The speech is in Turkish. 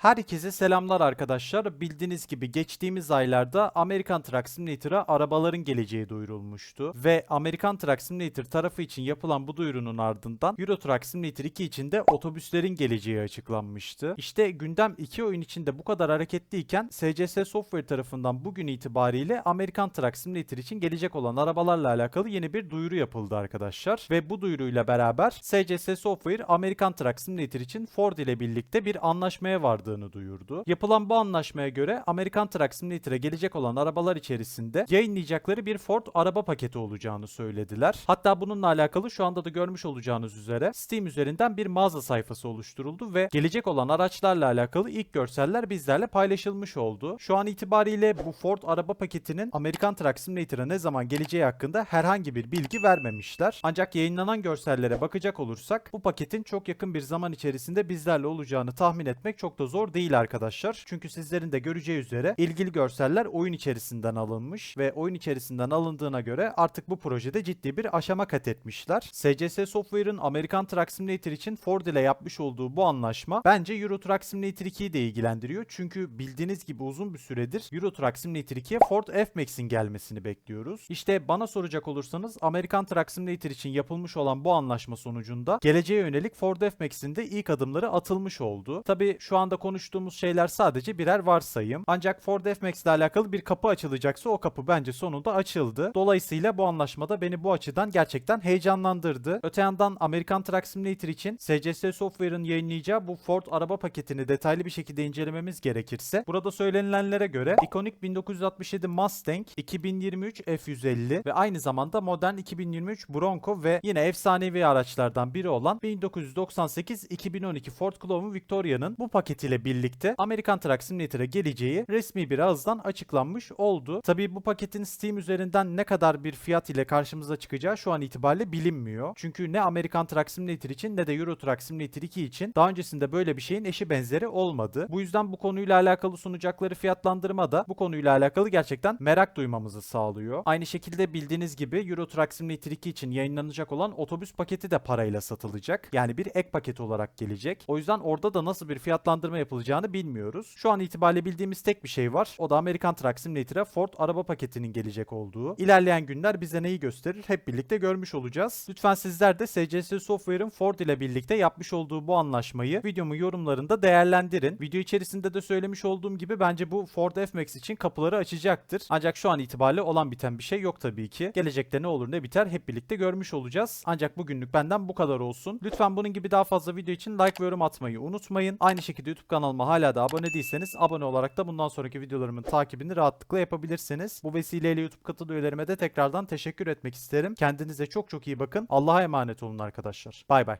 Herkese selamlar arkadaşlar. Bildiğiniz gibi geçtiğimiz aylarda American Truck Simulator'a arabaların geleceği duyurulmuştu. Ve American Truck Simulator tarafı için yapılan bu duyurunun ardından Euro Truck Simulator 2 için de otobüslerin geleceği açıklanmıştı. İşte gündem iki oyun içinde bu kadar hareketliyken SCS Software tarafından bugün itibariyle American Truck Simulator için gelecek olan arabalarla alakalı yeni bir duyuru yapıldı arkadaşlar. Ve bu duyuruyla beraber SCS Software American Truck Simulator için Ford ile birlikte bir anlaşmaya vardığını duyurdu. Yapılan bu anlaşmaya göre American Truck Simulator'a gelecek olan arabalar içerisinde yayınlayacakları bir Ford araba paketi olacağını söylediler. Hatta bununla alakalı şu anda da görmüş olacağınız üzere Steam üzerinden bir mağaza sayfası oluşturuldu ve gelecek olan araçlarla alakalı ilk görseller bizlerle paylaşılmış oldu. Şu an itibariyle bu Ford araba paketinin American Truck Simulator'a ne zaman geleceği hakkında herhangi bir bilgi vermemişler. Ancak yayınlanan görsellere bakacak olursak bu paketin çok yakın bir zaman içerisinde bizlerle olacağını tahmin etmek çok da zor değil arkadaşlar. Çünkü sizlerin de göreceği üzere ilgili görseller oyun içerisinden alınmış ve oyun içerisinden alındığına göre artık bu projede ciddi bir aşama kat etmişler. SCS Software'ın American Truck Simulator için Ford ile yapmış olduğu bu anlaşma bence Euro Truck Simulator 2'yi de ilgilendiriyor. Çünkü bildiğiniz gibi uzun bir süredir Euro Truck Simulator 2'ye Ford F-Max'in gelmesini bekliyoruz. İşte bana soracak olursanız American Truck Simulator için yapılmış olan bu anlaşma sonucunda geleceğe yönelik Ford F-Max'in de ilk adımları atılmış oldu. Tabi şu anda konuştuğumuz şeyler sadece birer varsayım. Ancak Ford F-Max ile alakalı bir kapı açılacaksa o kapı bence sonunda açıldı. Dolayısıyla bu anlaşmada beni bu açıdan gerçekten heyecanlandırdı. Öte yandan American Truck Simulator için SCS Software'ın yayınlayacağı bu Ford araba paketini detaylı bir şekilde incelememiz gerekirse burada söylenilenlere göre ikonik 1967 Mustang, 2023 F150 ve aynı zamanda modern 2023 Bronco ve yine efsanevi araçlardan biri olan 1998-2012 Ford Clover Victoria'nın bu paketiyle birlikte American Truck Simulator'a geleceği resmi bir ağızdan açıklanmış oldu. Tabii bu paketin Steam üzerinden ne kadar bir fiyat ile karşımıza çıkacağı şu an itibariyle bilinmiyor. Çünkü ne American Truck Simulator için ne de Euro Truck Simulator 2 için daha öncesinde böyle bir şeyin eşi benzeri olmadı. Bu yüzden bu konuyla alakalı sunacakları fiyatlandırma da bu konuyla alakalı gerçekten merak duymamızı sağlıyor. Aynı şekilde bildiğiniz gibi Euro Truck Simulator 2 için yayınlanacak olan otobüs paketi de parayla satılacak. Yani bir ek paket olarak gelecek. O yüzden orada da nasıl bir fiyatlandırma yapılacağını bilmiyoruz. Şu an itibariyle bildiğimiz tek bir şey var. O da American Truck Simulator'a Ford araba paketinin gelecek olduğu. İlerleyen günler bize neyi gösterir hep birlikte görmüş olacağız. Lütfen sizler de SCS Software'ın Ford ile birlikte yapmış olduğu bu anlaşmayı videomun yorumlarında değerlendirin. Video içerisinde de söylemiş olduğum gibi bence bu Ford F-Max için kapıları açacaktır. Ancak şu an itibariyle olan biten bir şey yok tabii ki. Gelecekte ne olur ne biter hep birlikte görmüş olacağız. Ancak bugünlük benden bu kadar olsun. Lütfen bunun gibi daha fazla video için like ve yorum atmayı unutmayın. Aynı şekilde YouTube kanalıma hala da abone değilseniz abone olarak da bundan sonraki videolarımın takibini rahatlıkla yapabilirsiniz. Bu vesileyle YouTube katıl üyelerime de tekrardan teşekkür etmek isterim. Kendinize çok çok iyi bakın. Allah'a emanet olun arkadaşlar. Bay bay.